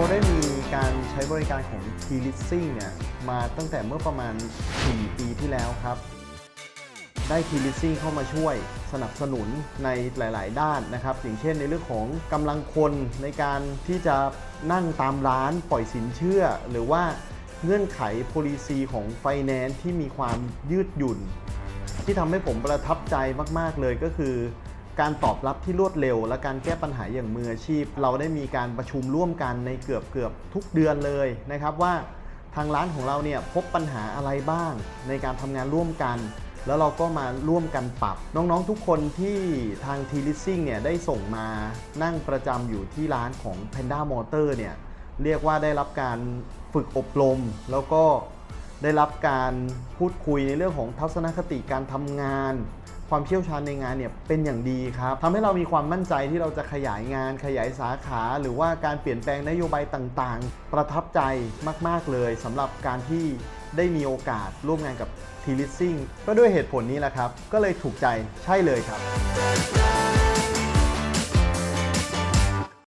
ราได้มีการใช้บริการของ T Leasing เนี่ยมาตั้งแต่เมื่อประมาณ 4 ปีที่แล้วครับ ได้ T Leasing เข้ามาช่วยสนับสนุนในหลาย ๆ ด้านนะครับ อย่างเช่นในเรื่องของกำลังคนในการที่จะนั่งตามร้านปล่อยสินเชื่อ หรือว่าเงื่อนไข policy ของ Finance ที่มีความยืดหยุ่น ที่ทำให้ผมประทับใจมาก ๆ เลยก็คือ การตอบรับที่รวดเร็ว และการแก้ปัญหาอย่างมืออาชีพ เราได้มีการประชุมร่วมกันในเกือบเกือบทุกเดือนเลยนะครับว่าทางร้านของเราเนี่ยพบปัญหาอะไรบ้าง ในการทำงานร่วมกัน แล้วเราก็มาร่วมกันปรับ น้องๆทุกคนที่ทาง t l e a s i n g เนี่ยได้ส่งมานั่งประจำอยู่ที่ร้านของ Panda Motor เนี่ยเรียกว่าได้รับการฝึกอบรม แล้วก็ได้รับการพูดคุยในเรื่องของทัศนคติการทำงาน ความเชี่ยวชาญในงานเนี่ยเป็นอย่างดีครับทำให้เรามีความมั่นใจที่เราจะขยายงาน ขยายสาขา หรือว่าการเปลี่ยนแปลงนโยบายต่างๆ ประทับใจมากๆเลยสำหรับการที่ได้มีโอกาสร่วมงานกับทีลิสซิ่งก็ด้วยเหตุผลนี้แหละครับ ก็เลยถูกใจใช่เลยครับ